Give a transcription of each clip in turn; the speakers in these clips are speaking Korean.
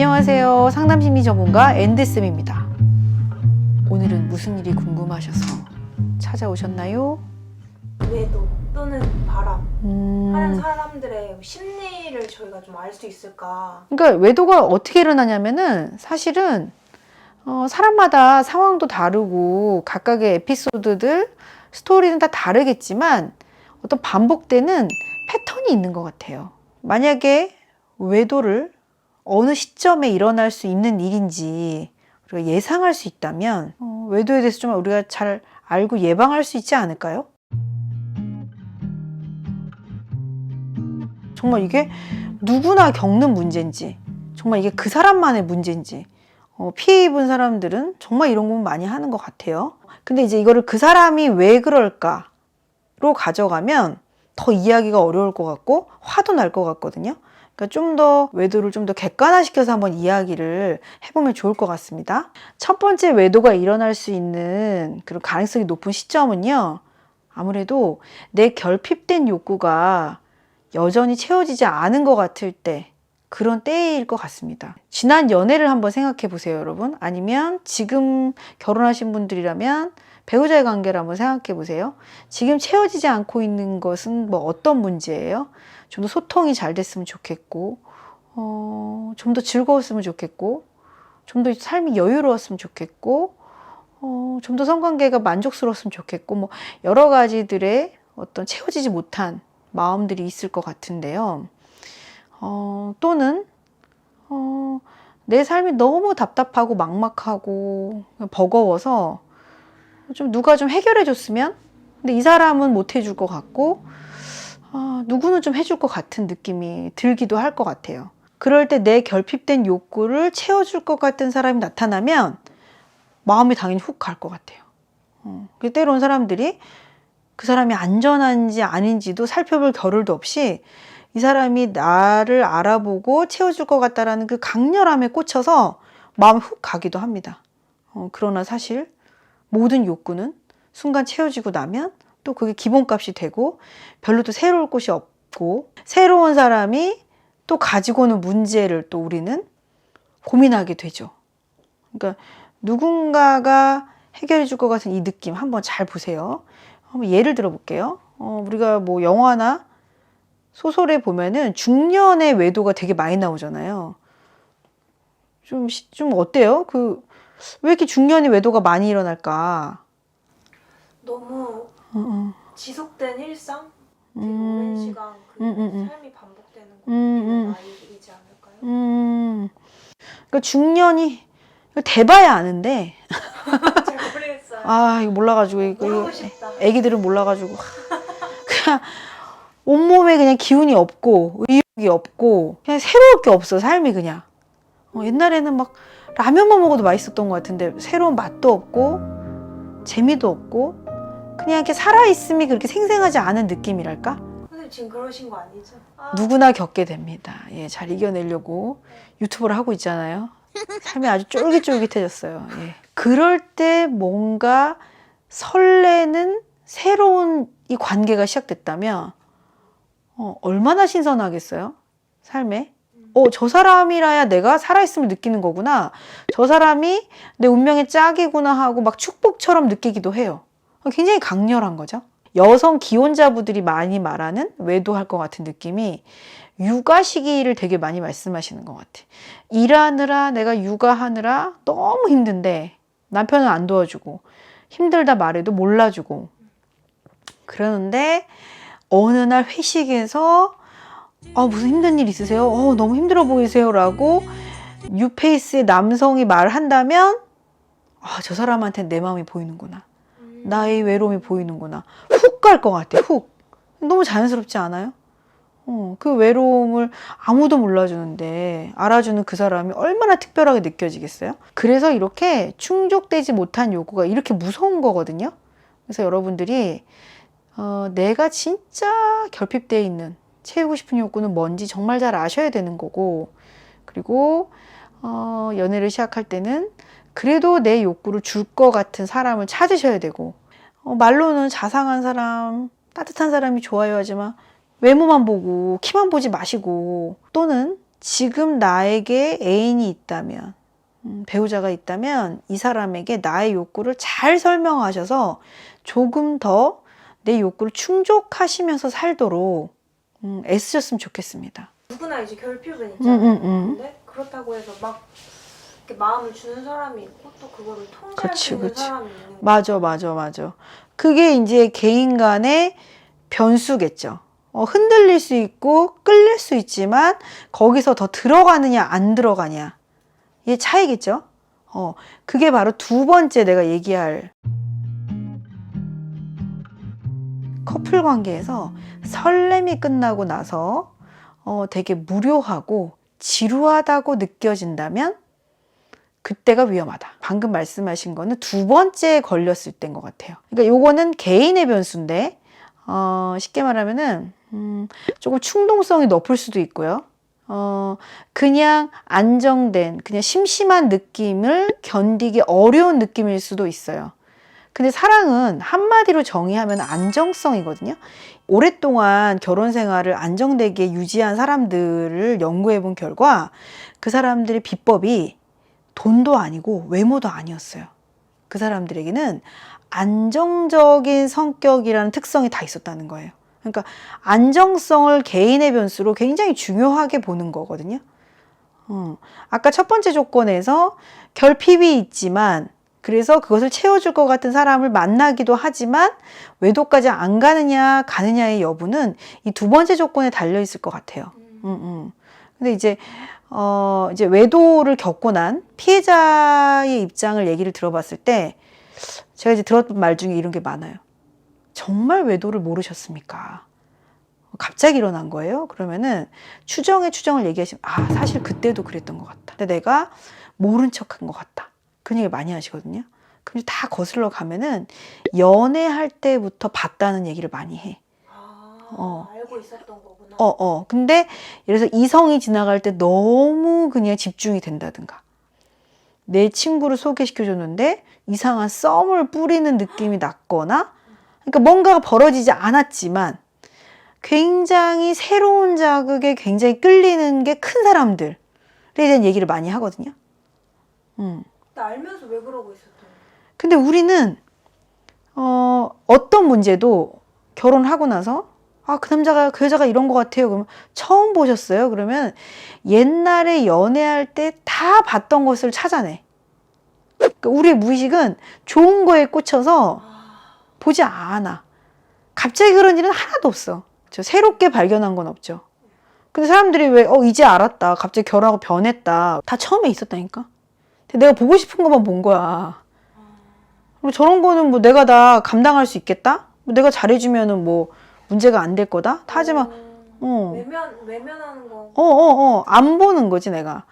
안녕하세요. 상담심리 전문가 앤드쌤입니다. 오늘은 무슨 일이 궁금하셔서 찾아오셨나요? 외도 또는 바람 하는 음, 사람들의 심리를 저희가 좀 알 수 있을까? 그러니까 외도가 어떻게 일어나냐면은 사실은 어, 사람마다 상황도 다르고 각각의 에피소드들, 스토리는 다 다르겠지만 어떤 반복되는 패턴이 있는 것 같아요. 만약에 외도를 어느 시점에 일어날 수 있는 일인지 우리가 예상할 수 있다면 어, 외도에 대해서 좀 우리가 잘 알고 예방할 수 있지 않을까요? 정말 이게 누구나 겪는 문제인지 정말 이게 그 사람만의 문제인지 어, 피해 입은 사람들은 정말 이런 건 많이 하는 것 같아요. 근데 이제 이거를 그 사람이 왜 그럴까로 가져가면 더 이해하기가 어려울 것 같고 화도 날 것 같거든요. 그러니까 좀 더 외도를 좀 더 객관화시켜서 한번 이야기를 해보면 좋을 것 같습니다. 첫 번째 외도가 일어날 수 있는 그런 가능성이 높은 시점은요. 아무래도 내 결핍된 욕구가 여전히 채워지지 않은 것 같을 때 그런 때일 것 같습니다. 지난 연애를 한번 생각해 보세요, 여러분. 아니면 지금 결혼하신 분들이라면 배우자의 관계를 한번 생각해 보세요. 지금 채워지지 않고 있는 것은 뭐 어떤 문제예요? 좀 더 소통이 잘 됐으면 좋겠고, 어, 좀 더 즐거웠으면 좋겠고, 좀 더 삶이 여유로웠으면 좋겠고, 어, 좀 더 성관계가 만족스러웠으면 좋겠고, 뭐 여러 가지들의 어떤 채워지지 못한 마음들이 있을 것 같은데요. 어, 또는 어, 내 삶이 너무 답답하고 막막하고 버거워서 좀 누가 좀 해결해 줬으면 근데 이 사람은 못 해줄 것 같고 아, 누구는 좀 해줄 것 같은 느낌이 들기도 할 것 같아요. 그럴 때 내 결핍된 욕구를 채워줄 것 같은 사람이 나타나면 마음이 당연히 훅 갈 것 같아요. 어, 그 때로는 사람들이 그 사람이 안전한지 아닌지도 살펴볼 겨를도 없이 이 사람이 나를 알아보고 채워줄 것 같다라는 그 강렬함에 꽂혀서 마음이 훅 가기도 합니다. 어, 그러나 사실 모든 욕구는 순간 채워지고 나면 또 그게 기본값이 되고 별로 또 새로울 곳이 없고 새로운 사람이 또 가지고 오는 문제를 또 우리는 고민하게 되죠. 그러니까 누군가가 해결해 줄 것 같은 이 느낌 한번 잘 보세요. 한번 예를 들어 볼게요. 어, 우리가 뭐 영화나 소설에 보면은 중년의 외도가 되게 많이 나오잖아요. 좀, 시- 좀 어때요? 그, 왜 이렇게 중년의 외도가 많이 일어날까? 너무 음, 음, 지속된 일상, 되게 음. 오랜 시간 그 음, 음, 음. 삶이 반복되는 거 음, 음. 나이이지 않을까요? 음. 그러니까 중년이, 이거 대봐야 아는데, 잘 모르겠어요. 아, 이거 몰라가지고, 이거, 모르고 이거 싶다. 애기들은 몰라가지고. 그냥, 온몸에 그냥 기운이 없고, 의욕이 없고, 그냥 새로울 게 없어, 삶이 그냥. 어, 옛날에는 막 라면만 먹어도 맛있었던 것 같은데, 새로운 맛도 없고, 재미도 없고, 그냥 이렇게 살아있음이 그렇게 생생하지 않은 느낌이랄까? 선생님 지금 그러신 거 아니죠? 아, 누구나 겪게 됩니다. 예, 잘 이겨내려고 유튜브를 하고 있잖아요. 삶이 아주 쫄깃쫄깃해졌어요. 예. 그럴 때 뭔가 설레는 새로운 이 관계가 시작됐다면 어, 얼마나 신선하겠어요? 삶에. 어, 저 사람이라야 내가 살아있음을 느끼는 거구나. 저 사람이 내 운명의 짝이구나 하고 막 축복처럼 느끼기도 해요. 어, 굉장히 강렬한 거죠. 여성 기혼자분들이 많이 말하는 외도할 것 같은 느낌이 육아 시기를 되게 많이 말씀하시는 것 같아. 일하느라 내가 육아하느라 너무 힘든데 남편은 안 도와주고 힘들다 말해도 몰라주고 그러는데 어느 날 회식에서 아 무슨 힘든 일 있으세요? 어 너무 힘들어 보이세요라고 뉴페이스의 남성이 말한다면 아 저 사람한테 내 마음이 보이는구나. 음, 나의 외로움이 보이는구나. 훅 갈 것 같아, 훅. 너무 자연스럽지 않아요? 어, 그 외로움을 아무도 몰라주는데 알아주는 그 사람이 얼마나 특별하게 느껴지겠어요? 그래서 이렇게 충족되지 못한 요구가 이렇게 무서운 거거든요. 그래서 여러분들이 어, 내가 진짜 결핍되어 있는 채우고 싶은 욕구는 뭔지 정말 잘 아셔야 되는 거고 그리고 어, 연애를 시작할 때는 그래도 내 욕구를 줄 것 같은 사람을 찾으셔야 되고 어, 말로는 자상한 사람, 따뜻한 사람이 좋아요 하지만 외모만 보고 키만 보지 마시고 또는 지금 나에게 애인이 있다면, 음, 배우자가 있다면 이 사람에게 나의 욕구를 잘 설명하셔서 조금 더 내 욕구를 충족하시면서 살도록 음, 애쓰셨으면 좋겠습니다. 누구나 이제 결핍은 음, 있잖아요. 음, 음. 근데 그렇다고 해서 막 이렇게 마음을 주는 사람이 있고 또 그거를 통제할 그치, 수 있는 그치. 사람이 있는 거예요. 맞아, 맞아, 맞아. 그게 이제 개인 간의 변수겠죠. 어, 흔들릴 수 있고 끌릴 수 있지만 거기서 더 들어가느냐 안 들어가냐 이 차이겠죠. 어, 그게 바로 두 번째 내가 얘기할 커플 관계에서 설렘이 끝나고 나서 어, 되게 무료하고 지루하다고 느껴진다면 그때가 위험하다. 방금 말씀하신 거는 두 번째 걸렸을 때인 것 같아요. 그러니까 요거는 개인의 변수인데, 어, 쉽게 말하면은, 음, 조금 충동성이 높을 수도 있고요. 어, 그냥 안정된, 그냥 심심한 느낌을 견디기 어려운 느낌일 수도 있어요. 근데 사랑은 한마디로 정의하면 안정성이거든요. 오랫동안 결혼 생활을 안정되게 유지한 사람들을 연구해 본 결과 그 사람들의 비법이 돈도 아니고 외모도 아니었어요. 그 사람들에게는 안정적인 성격이라는 특성이 다 있었다는 거예요. 그러니까 안정성을 개인의 변수로 굉장히 중요하게 보는 거거든요. 어, 아까 첫 번째 조건에서 결핍이 있지만 그래서 그것을 채워줄 것 같은 사람을 만나기도 하지만 외도까지 안 가느냐 가느냐의 여부는 이 두 번째 조건에 달려 있을 것 같아요. 음. 음, 음. 근데 이제 어 이제 외도를 겪고 난 피해자의 입장을 얘기를 들어봤을 때 제가 이제 들었던 말 중에 이런 게 많아요. 정말 외도를 모르셨습니까? 갑자기 일어난 거예요. 그러면은 추정에 추정을 얘기하시면 아 사실 그때도 그랬던 것 같다. 근데 내가 모른 척한 것 같다. 그런 얘기 많이 하시거든요. 그럼 다 거슬러 가면은 연애할 때부터 봤다는 얘기를 많이 해. 아, 어. 알고 있었던 거구나. 어, 어. 근데 예를 들어서 이성이 지나갈 때 너무 그냥 집중이 된다든가. 내 친구를 소개시켜 줬는데 이상한 썸을 뿌리는 느낌이 났거나, 그러니까 뭔가가 벌어지지 않았지만 굉장히 새로운 자극에 굉장히 끌리는 게 큰 사람들에 대한 얘기를 많이 하거든요. 음. 알면서 왜 그러고 있었던? 근데 우리는 어, 어떤 문제도 결혼하고 나서 아, 그 남자가 그 여자가 이런 것 같아요. 그러면 처음 보셨어요? 그러면 옛날에 연애할 때 다 봤던 것을 찾아내. 그러니까 우리의 무의식은 좋은 거에 꽂혀서 아, 보지 않아. 갑자기 그런 일은 하나도 없어. 저 새롭게 발견한 건 없죠. 근데 사람들이 왜, 어, 이제 알았다. 갑자기 결혼하고 변했다. 다 처음에 있었다니까. 내가 보고 싶은 것만 본 거야. 그리고 저런 거는 뭐 내가 다 감당할 수 있겠다? 뭐 내가 잘해주면은 뭐 문제가 안 될 거다? 하지만, 음, 어. 외면 외면하는 거. 어, 어, 어. 안 보는 거지, 내가.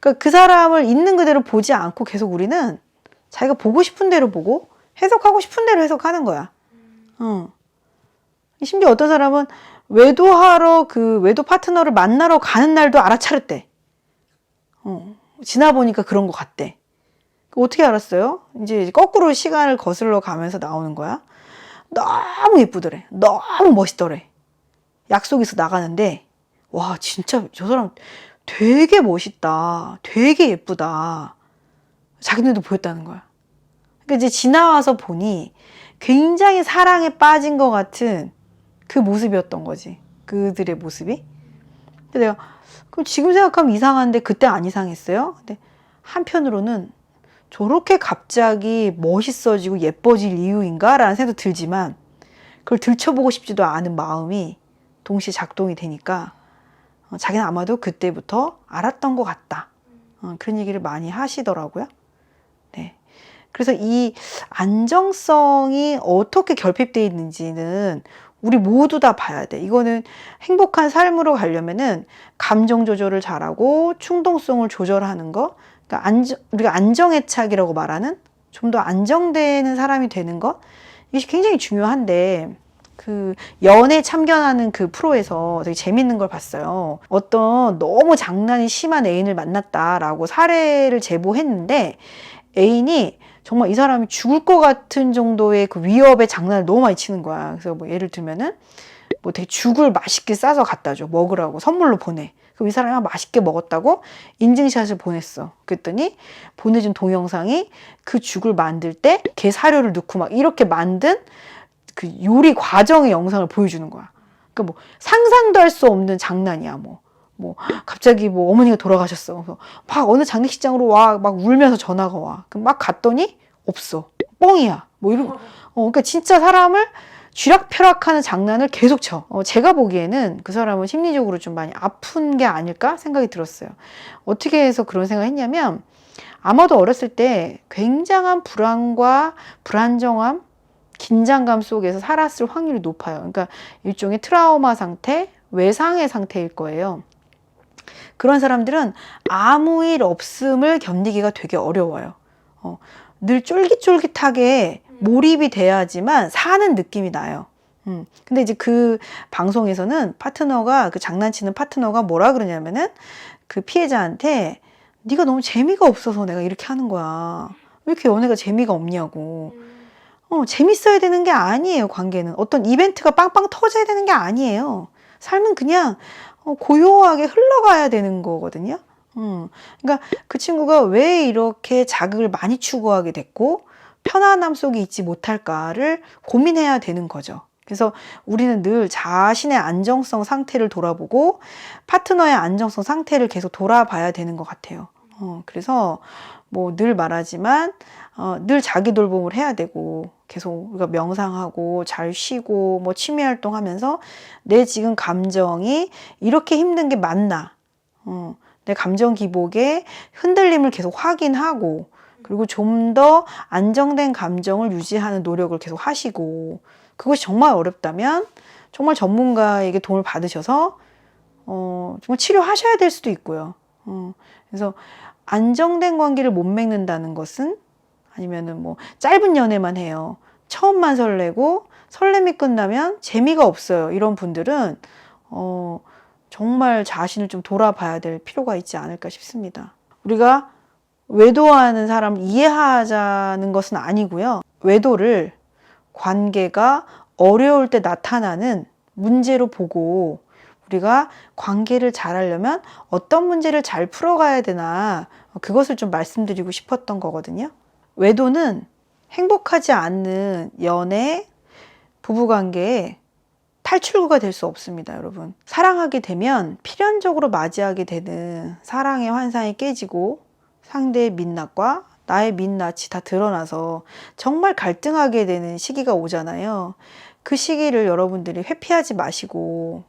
그러니까 그 사람을 있는 그대로 보지 않고 계속 우리는 자기가 보고 싶은 대로 보고 해석하고 싶은 대로 해석하는 거야. 어. 심지어 어떤 사람은 외도하러 그 외도 파트너를 만나러 가는 날도 알아차렸대. 어. 지나 보니까 그런 것 같대. 그 어떻게 알았어요? 이제 거꾸로 시간을 거슬러 가면서 나오는 거야. 너무 예쁘더래. 너무 멋있더래. 약속에서 나가는데, 와, 진짜 저 사람 되게 멋있다. 되게 예쁘다. 자기네도 보였다는 거야. 그러니까 이제 지나와서 보니 굉장히 사랑에 빠진 것 같은 그 모습이었던 거지. 그들의 모습이. 근데 내가, 그럼 지금 생각하면 이상한데 그때 안 이상했어요? 근데 한편으로는 저렇게 갑자기 멋있어지고 예뻐질 이유인가? 라는 생각도 들지만 그걸 들춰보고 싶지도 않은 마음이 동시에 작동이 되니까 어, 자기는 아마도 그때부터 알았던 것 같다. 어, 그런 얘기를 많이 하시더라고요. 네. 그래서 이 안정성이 어떻게 결핍되어 있는지는 우리 모두 다 봐야 돼. 이거는 행복한 삶으로 가려면은 감정 조절을 잘하고 충동성을 조절하는 거. 그러니까 안정, 우리가 안정애착이라고 말하는 좀 더 안정되는 사람이 되는 것. 이게 굉장히 중요한데 그 연애 참견하는 그 프로에서 되게 재밌는 걸 봤어요. 어떤 너무 장난이 심한 애인을 만났다라고 사례를 제보했는데 애인이 정말 이 사람이 죽을 것 같은 정도의 그 위협의 장난을 너무 많이 치는 거야. 그래서 뭐 예를 들면은 뭐 되게 죽을 맛있게 싸서 갖다 줘 먹으라고 선물로 보내. 그럼 이 사람이 막 맛있게 먹었다고 인증샷을 보냈어. 그랬더니 보내준 동영상이 그 죽을 만들 때게 사료를 넣고 막 이렇게 만든 그 요리 과정의 영상을 보여주는 거야. 그러니까 뭐 상상도 할 수 없는 장난이야. 뭐. 뭐 갑자기 뭐 어머니가 돌아가셨어. 그래서 막 어느 장례식장으로 와 막 울면서 전화가 와. 그럼 막 갔더니 없어. 뻥이야. 뭐 이런. 어 그러니까 진짜 사람을 쥐락펴락하는 장난을 계속 쳐. 어, 제가 보기에는 그 사람은 심리적으로 좀 많이 아픈 게 아닐까 생각이 들었어요. 어떻게 해서 그런 생각을 했냐면 아마도 어렸을 때 굉장한 불안과 불안정함, 긴장감 속에서 살았을 확률이 높아요. 그러니까 일종의 트라우마 상태, 외상의 상태일 거예요. 그런 사람들은 아무 일 없음을 견디기가 되게 어려워요. 어, 늘 쫄깃쫄깃하게 몰입이 돼야지만 사는 느낌이 나요. 음. 근데 이제 그 방송에서는 파트너가 그 장난치는 파트너가 뭐라 그러냐면은 그 피해자한테 네가 너무 재미가 없어서 내가 이렇게 하는 거야. 왜 이렇게 연애가 재미가 없냐고. 어, 재밌어야 되는 게 아니에요, 관계는. 어떤 이벤트가 빵빵 터져야 되는 게 아니에요. 삶은 그냥 어, 고요하게 흘러가야 되는 거거든요. 음. 그러니까 그 친구가 왜 이렇게 자극을 많이 추구하게 됐고 편안함 속에 있지 못할까를 고민해야 되는 거죠. 그래서 우리는 늘 자신의 안정성 상태를 돌아보고 파트너의 안정성 상태를 계속 돌아봐야 되는 것 같아요. 어, 그래서 뭐 늘 말하지만 어, 늘 자기 돌봄을 해야 되고 계속 우리가 명상하고 잘 쉬고 뭐 취미 활동하면서 내 지금 감정이 이렇게 힘든 게 맞나? 어, 내 감정 기복에 흔들림을 계속 확인하고 그리고 좀 더 안정된 감정을 유지하는 노력을 계속 하시고 그것이 정말 어렵다면 정말 전문가에게 도움을 받으셔서 어, 정말 치료하셔야 될 수도 있고요. 어, 그래서 안정된 관계를 못 맺는다는 것은 아니면은 뭐 짧은 연애만 해요. 처음만 설레고 설렘이 끝나면 재미가 없어요. 이런 분들은 어, 정말 자신을 좀 돌아봐야 될 필요가 있지 않을까 싶습니다. 우리가 외도하는 사람을 이해하자는 것은 아니고요. 외도를 관계가 어려울 때 나타나는 문제로 보고 우리가 관계를 잘 하려면 어떤 문제를 잘 풀어가야 되나 그것을 좀 말씀드리고 싶었던 거거든요. 외도는 행복하지 않는 연애, 부부관계에 탈출구가 될 수 없습니다, 여러분. 사랑하게 되면 필연적으로 맞이하게 되는 사랑의 환상이 깨지고 상대의 민낯과 나의 민낯이 다 드러나서 정말 갈등하게 되는 시기가 오잖아요. 그 시기를 여러분들이 회피하지 마시고,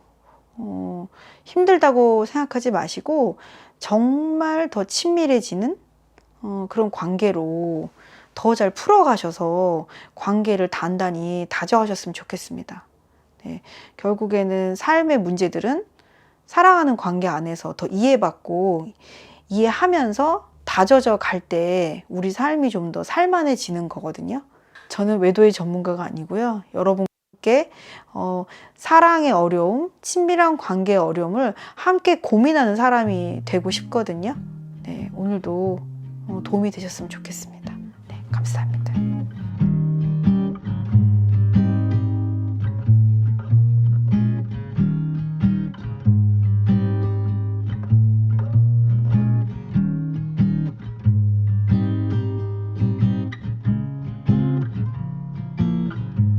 어, 힘들다고 생각하지 마시고, 정말 더 친밀해지는 어, 그런 관계로 더 잘 풀어가셔서 관계를 단단히 다져가셨으면 좋겠습니다. 네, 결국에는 삶의 문제들은 사랑하는 관계 안에서 더 이해받고 이해하면서 다져져 갈 때 우리 삶이 좀 더 살만해지는 거거든요. 저는 외도의 전문가가 아니고요. 여러분께 어, 사랑의 어려움, 친밀한 관계의 어려움을 함께 고민하는 사람이 되고 싶거든요. 네, 오늘도 어, 도움이 되셨으면 좋겠습니다. 네, 감사합니다.